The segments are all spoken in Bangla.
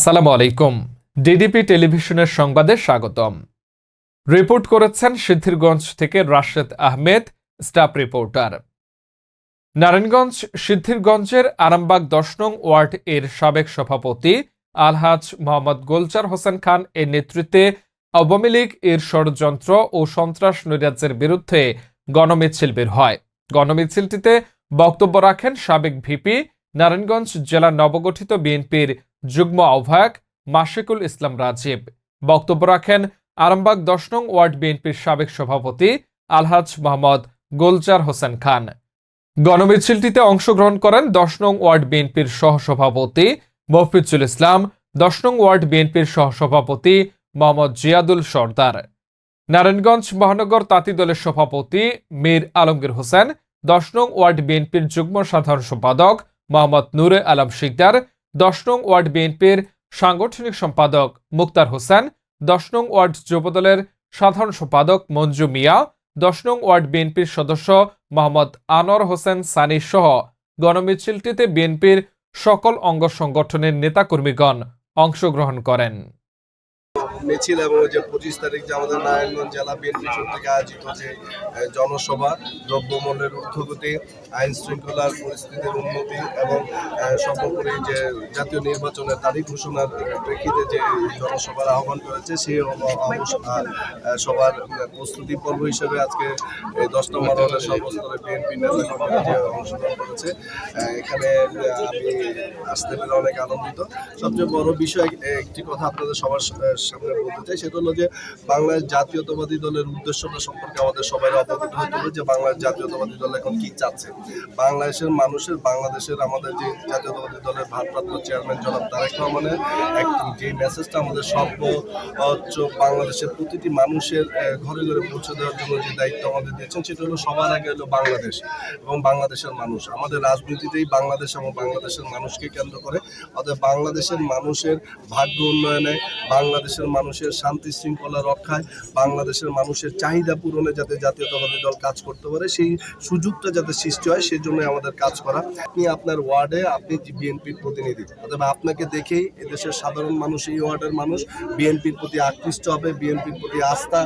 আসসালামু আলাইকুম ডিডিপি টেলিভিশনের সংবাদে স্বাগতম। রিপোর্ট করেছেন সিদ্ধিরগঞ্জ থেকে রাশেদ আহমেদ, স্টাফ রিপোর্টার। নারায়ণগঞ্জ, সিদ্ধিরগঞ্জের আরামবাগ দশ নং ওয়ার্ড এর সাবেক সভাপতি আলহাজ মোহাম্মদ গোলচার হোসেন খান এর নেতৃত্বে আওয়ামী লীগ এর ষড়যন্ত্র ও সন্ত্রাস নৈরাজ্যের বিরুদ্ধে গণমিছিল বের হয়। গণমিছিলটিতে বক্তব্য রাখেন সাবেক ভিপি, নারায়ণগঞ্জ জেলা নবগঠিত বিএনপির যুগ্ম আহ্বায়ক মাশিকুল ইসলাম রাজীব। বক্তব্য রাখেন আরামবাগ দশ নং ওয়ার্ড বিএনপির সাবেক সভাপতি আলহাজ মোহাম্মদ গোলজার হোসেন খান। গণমিছিলটিতে অংশগ্রহণ করেন দশ নং ওয়ার্ড বিএনপির সহসভাপতি মফিজুল ইসলাম, দশ নং ওয়ার্ড বিএনপির সহসভাপতি মোহাম্মদ জিয়াদুল সর্দার। নারায়ণগঞ্জ মহানগর তাঁতি দলের সভাপতি মীর আলমগীর হোসেন, দশ নং ওয়ার্ড বিএনপির যুগ্ম সাধারণ সম্পাদক মোহাম্মদ নূরে আলম শিকদার দশ নং ওয়ার্ড বিএনপির সাংগঠনিক সম্পাদক মুক্তার হোসেন, দশ নং ওয়ার্ড যুবদলের সাধারণ সম্পাদক মঞ্জু মিয়া, দশ নং ওয়ার্ড বিএনপির সদস্য মোহাম্মদ আনোয়ার হোসেন সানি সহ গণমিছিলটিতে বিএনপির সকল অঙ্গ সংগঠনের নেতাকর্মীগণ অংশগ্রহণ করেন। মিছিল এবং যে পঁচিশ তারিখ যে আমাদের নারায়ণগঞ্জ জেলা বিএনপি থেকে আয়োজিত যে জনসভা, দ্রব্যমূল্যের ঊর্ধ্বগতি আইন শৃঙ্খলার পরিস্থিতির উন্নতি এবং সর্বোপরি যে জাতীয় নির্বাচনের তারিখ ঘোষণার প্রেক্ষিতে যে জনসভার আহ্বান করেছে, সেই সবার প্রস্তুতি পর্ব হিসেবে আজকে দশ নম্বর ওয়ার্ডের সর্বস্তরে বিএনপি নেতাকর্মীরা যে অংশগ্রহণ করেছে এখানে আমি আসতে পেরে অনেক আনন্দিত। সবচেয়ে বড় বিষয়, একটি কথা আপনাদের সবার সা- সামনে বলতে চাই সেটা হলো যে বাংলাদেশ জাতীয়তাবাদী দলের উদ্দেশ্যটা সম্পর্কে আমাদের সবাই অবগত হতে হবে যে বাংলাদেশ জাতীয়তাবাদী দল এখন কি চাচ্ছে। বাংলাদেশের মানুষের, বাংলাদেশের আমাদের যে জাতীয়তাবাদী দলের ভারপ্রাপ্ত চেয়ারম্যান জনাব তারেক রহমানের এক যে মেসেজটা আমাদের সর্বোচ্চ বাংলাদেশের প্রতিটি মানুষের ঘরে ঘরে পৌঁছে দেওয়ার জন্য যে দায়িত্ব আমাদের দিয়েছেন, সেটা হলো সবার আগে হলো বাংলাদেশ এবং বাংলাদেশের মানুষ। আমাদের রাজনীতিতেই বাংলাদেশ এবং বাংলাদেশের মানুষকে কেন্দ্র করে। অতএব বাংলাদেশের মানুষের ভাগ্য উন্নয়নে, বাংলাদেশের মানুষের শান্তি শৃঙ্খলা রক্ষায় বাংলাদেশের মানুষের চাহিদা পূরণে যাতে জাতীয়তাবাদী দল কাজ করতে পারে, সেই সুযোগটা যাতে সৃষ্টি হয় সেই জন্য আমাদের কাজ করা। আপনি আপনার ওয়ার্ডে, আপনি বিএনপির প্রতিনিধি, অথবা আপনাকে দেখেই এদেশের সাধারণ মানুষ, এই ওয়ার্ডের মানুষ বিএনপির প্রতি আকৃষ্ট হবে, বিএনপির প্রতি আস্থা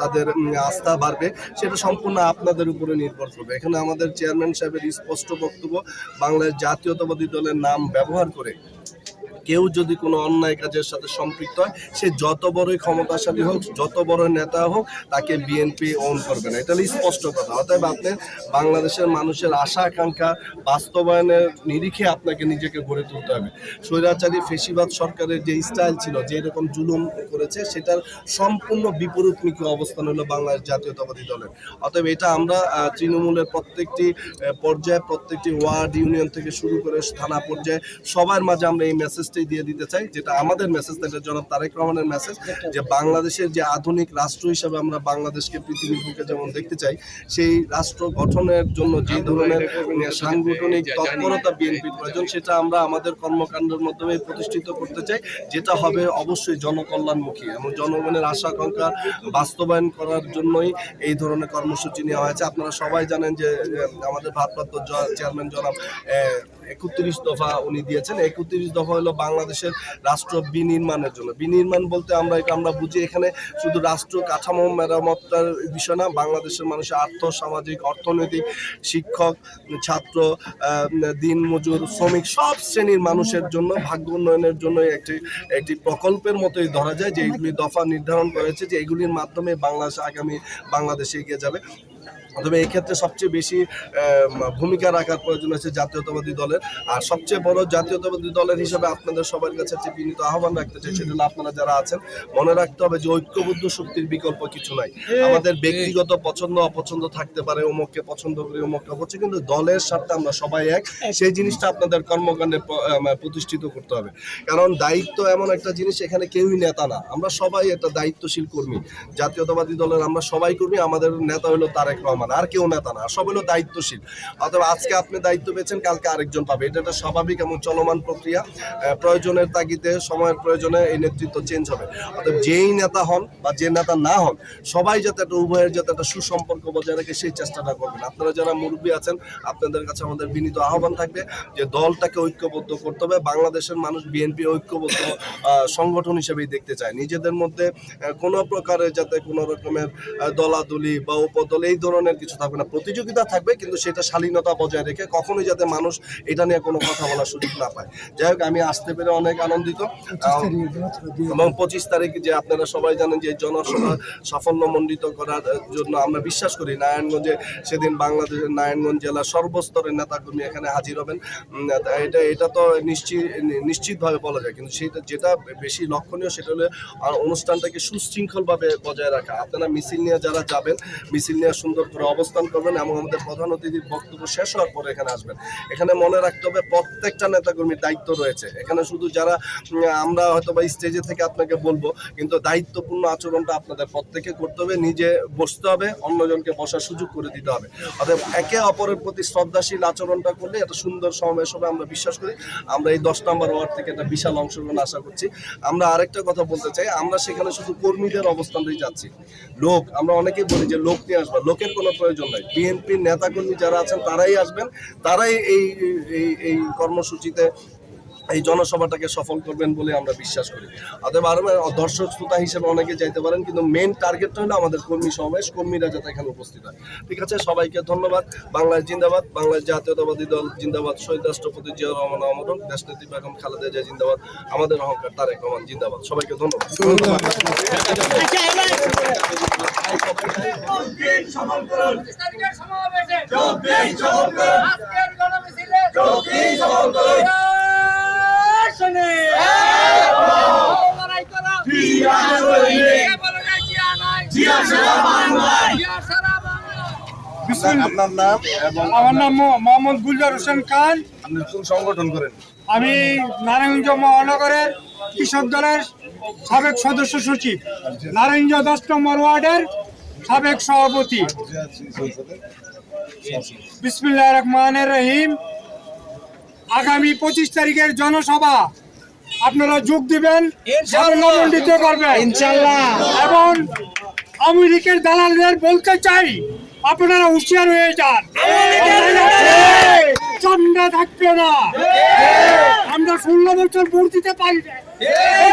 তাদের আস্থা বাড়বে, সেটা সম্পূর্ণ আপনাদের উপরে নির্ভর করবে। এখানে আমাদের চেয়ারম্যান সাহেবের স্পষ্ট বক্তব্য বাংলাদেশ জাতীয়তাবাদী দলের নাম ব্যবহার করে কেউ যদি কোনো অন্যায় কাজের সাথে সম্পৃক্ত হয়, সে যত বড়ই ক্ষমতাশালী হোক, যত বড় নেতা হোক, তাকে বিএনপি ওন করবে না। এটা স্পষ্ট কথা। অতএব আপনি বাংলাদেশের মানুষের আশা, আকাঙ্ক্ষা বাস্তবায়নের নিরিখে আপনাকে নিজেকে গড়ে তুলতে হবে। স্বৈরাচারী ফেসিবাদ সরকারের যে স্টাইল ছিল, যে এরকম জুলুম করেছে, সেটার সম্পূর্ণ বিপরীতমুখী অবস্থান হলো বাংলাদেশ জাতীয়তাবাদী দলের। অতএব এটা আমরা তৃণমূলের প্রত্যেকটি পর্যায়ে, প্রত্যেকটি ওয়ার্ড ইউনিয়ন থেকে শুরু করে থানা পর্যায়ে সবার মাঝে আমরা এই মেসেজটাই দিয়ে দিতে চাই যেটা আমাদের মেসেজ এটা জনাব তারেক রহমানের মেসেজ যে বাংলাদেশের যে আধুনিক রাষ্ট্র হিসাবে আমরা বাংলাদেশকে পৃথিবীর বুকে যেমন দেখতে চাই সেই রাষ্ট্র গঠনের জন্য যে ধরনের সাংগঠনিক তৎপরতা বিএনপির প্রয়োজন সেটা আমরা আমাদের কর্মকাণ্ডের মাধ্যমে প্রতিষ্ঠিত করতে চাই যেটা হবে অবশ্যই জনকল্যাণমুখী এবং জনগণের আশা আকাঙ্ক্ষা বাস্তবায়ন করার জন্যই এই ধরনের কর্মসূচি নেওয়া হয়েছে। আপনারা সবাই জানেন যে আমাদের ভারপ্রাপ্ত চেয়ারম্যান জনাব একত্রিশ দফা উনি দিয়েছেন। একত্রিশ দফা হলো বাংলাদেশের রাষ্ট্র বিনির্মাণের জন্য। বিনির্মাণ বলতে আমরা এটা আমরা বুঝি এখানে শুধু রাষ্ট্র কাঠামো মেরামতার বিষয় না, বাংলাদেশের মানুষের আর্থ সামাজিক অর্থনৈতিক শিক্ষক, ছাত্র দিন মজুর শ্রমিক সব শ্রেণির মানুষের জন্য, ভাগ্য উন্নয়নের জন্য একটি একটি প্রকল্পের মতোই ধরা যায় যে এইগুলি দফা নির্ধারণ করেছে যে এগুলির মাধ্যমে বাংলাদেশ আগামী, বাংলাদেশে এগিয়ে যাবে। তবে এই ক্ষেত্রে সবচেয়ে বেশি ভূমিকা রাখার প্রয়োজন আছে জাতীয়তাবাদী দলের। আর সবচেয়ে বড় জাতীয়তাবাদী দলের হিসাবে আপনাদের সবার কাছে একটি বিনীত আহ্বান রাখতে চাই সেজন্য আপনারা যারা আছেন মনে রাখতে হবে যে ঐক্যবদ্ধ শক্তির বিকল্প কিছু নাই। আমাদের ব্যক্তিগত পছন্দ অপছন্দ থাকতে পারে অমুককে পছন্দ করি অমুককে অপছন্দ কিন্তু দলের স্বার্থে আমরা সবাই এক। সেই জিনিসটা আপনাদের কর্মকাণ্ডে প্রতিষ্ঠিত করতে হবে। কারণ দায়িত্ব এমন একটা জিনিস এখানে কেউই নেতা না। আমরা সবাই একটা দায়িত্বশীল কর্মী। জাতীয়তাবাদী দলের আমরা সবাই কর্মী আমাদের নেতা হলো তারেক রহমান। সমান, আর কেউ নেতা না, সব হলো দায়িত্বশীল। অথবা আজকে আপনি দায়িত্ব পেয়েছেন, কালকে আরেকজন পাবে। এটা একটা স্বাভাবিক এবং চলমান প্রক্রিয়া। প্রয়োজনের তাগিদে, সময়ের প্রয়োজনে এই নেতৃত্ব চেঞ্জ হবে। অতএব যেই নেতা হন বা যে নেতা না হন, সবাই যাতে একটা উভয়ের যাতে একটা সুসম্পর্ক বজায় রাখে সেই চেষ্টাটা করবেন। আপনারা যারা মুরব্বী আছেন, আপনাদের কাছে আমাদের বিনীত আহ্বান থাকবে যে দলটাকে ঐক্যবদ্ধ করতে হবে। বাংলাদেশের মানুষ বিএনপি ঐক্যবদ্ধ সংগঠন হিসেবেই দেখতে চায়। নিজেদের মধ্যে কোনো প্রকারের যাতে কোনো রকমের দলাদলি বা উপদল, এই ধরনের কিছু থাকবে না। প্রতিযোগিতা থাকবে কিন্তু সেটা শালীনতা বজায় রেখে কখনোই যাতে মানুষ এটা নিয়ে কোনো কথা বলার সুযোগ না পায়। যাই হোক আমি আসতে পেরে অনেক আনন্দিত। এবং পঁচিশ তারিখ যে আপনারা সবাই জানেন যে জনসভা সাফল্যমণ্ডিত করার জন্য আমরা বিশ্বাস করি নারায়ণগঞ্জে সেদিন বাংলাদেশের নারায়ণগঞ্জ জেলার সর্বস্তরের নেতাকর্মী এখানে হাজির হবেন। এটা এটা তো নিশ্চিত নিশ্চিতভাবে বলা যায় কিন্তু সেটা যেটা বেশি লক্ষণীয় সেটা হলো অনুষ্ঠানটাকে সুশৃঙ্খলভাবে বজায় রাখা। আপনারা মিছিল নিয়ে যারা যাবেন মিছিল নিয়ে সুন্দর করে অবস্থান করবেন এবং আমাদের প্রধান অতিথির বক্তব্য শেষ হওয়ার পরে এখানে আসবেন। এখানে মনে রাখতে হবে প্রত্যেকটা নেতাকর্মীর দায়িত্ব রয়েছে। এখানে শুধু যারা আমরা হয়তো বা স্টেজে থেকে আপনাকে বলব, কিন্তু দায়িত্বপূর্ণ আচরণটা আপনাদের প্রত্যেকে করতে হবে, নিজে বসতে হবে, অন্যজনকে বসার সুযোগ করে দিতে হবে। অতএব একে অপরের প্রতি শ্রদ্ধাশীল আচরণটা করলে একটা সুন্দর সমাবেশ হবে, আমরা বিশ্বাস করি। আমরা এই দশ নম্বর ওয়ার্ড থেকে একটা বিশাল অংশগ্রহণ আশা করছি। আমরা আরেকটা কথা বলতে চাই, আমরা সেখানে শুধু কর্মীদের অবস্থানটাই যাচ্ছি। লোক, আমরা অনেকেই বলি যে লোক নিয়ে আসবে। লোকের কোনো প্রয়োজন নাই। বিএনপির নেতাকর্মী যারা আছেন, তারাই আসবেন, তারাই এই এই এই কর্মসূচিতে এই জনসভাটাকে সফল করবেন বলে আমরা বিশ্বাস করি। অতএব আরও দর্শক শ্রোতা হিসেবে অনেকে যাইতে পারেন, কিন্তু মেন টার্গেটটা হলো আমাদের কর্মী সমাবেশ, কর্মীরা যাতে এখানে উপস্থিত হয়। ঠিক আছে, সবাইকে ধন্যবাদ। বাংলাদেশ জিন্দাবাদ বাংলাদেশ জাতীয়তাবাদী দল জিন্দাবাদ, শহীদ রাষ্ট্রপতি জিয়া রহমান আমরণ, দেশনেত্রী বেগম খালেদা জিয়া জিন্দাবাদ, আমাদের অহংকার তারেক রহমান জিন্দাবাদ। সবাইকে ধন্যবাদ। আপনার নাম আমার নাম মোহাম্মদ গুলজার হোসেন খান। আপনি কোন সংগঠন করেন? আমি নারায়ণগঞ্জ মহানগরের কৃষক দলের সাবেক সদস্য সচিব। নারায়ণগঞ্জ দশ নম্বর ওয়ার্ডের সাবেক সভাপতি। বিসমুল্লাহ রহমানের রহিম। আগামী পঁচিশ তারিখের জনসভা। আপনারা যোগ দিবেন সাফল্যমণ্ডিত করবেন। এবং আমেরিকার দালালদের বলতে চাই আপনারা হুঁশিয়ার হয়ে যান। চন্ডা থাকবে না। বছর ভোট দিতে পারি না।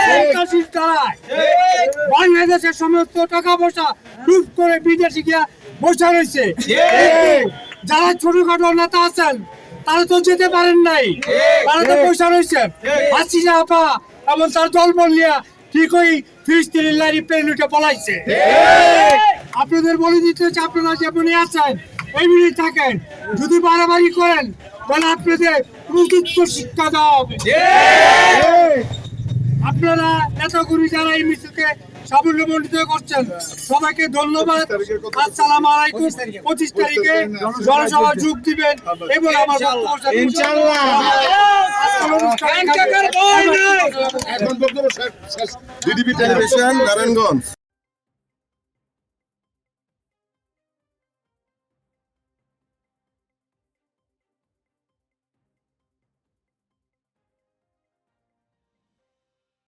সন্ত্রাসীর বাংলাদেশের সমস্ত টাকা পয়সা লুট করে বিদেশে গিয়া বসে রয়েছে। যারা ছোটখাটো নেতা আছেন, তারা তো যেতে পারেন নাই। তারা তো পয়সা রয়েছে। হাসিনা আপা এবং তার দল বলিয়া ঠিকই ফিলিস্তিনের লারি প্লেন উঠে পলাইছে। আপনাদের বলে দিতে হচ্ছে, আপনারা যেমনই আছেন এমনি থাকেন। যদি বাড়াবাড়ি করেন, তাহলে আপনাদের উপযুক্ত শিক্ষা দেওয়া হবে আপনারা নেতাগুলি যারা এই মিছিলকে সাফল্যমণ্ডিত করছেন সবাইকে ধন্যবাদ। আসসালামু আলাইকুম। পঁচিশ তারিখে। জনসভা যোগ দিবেন এবং আমার এখন বক্তব্য টেলিভিশন নারায়ণগঞ্জ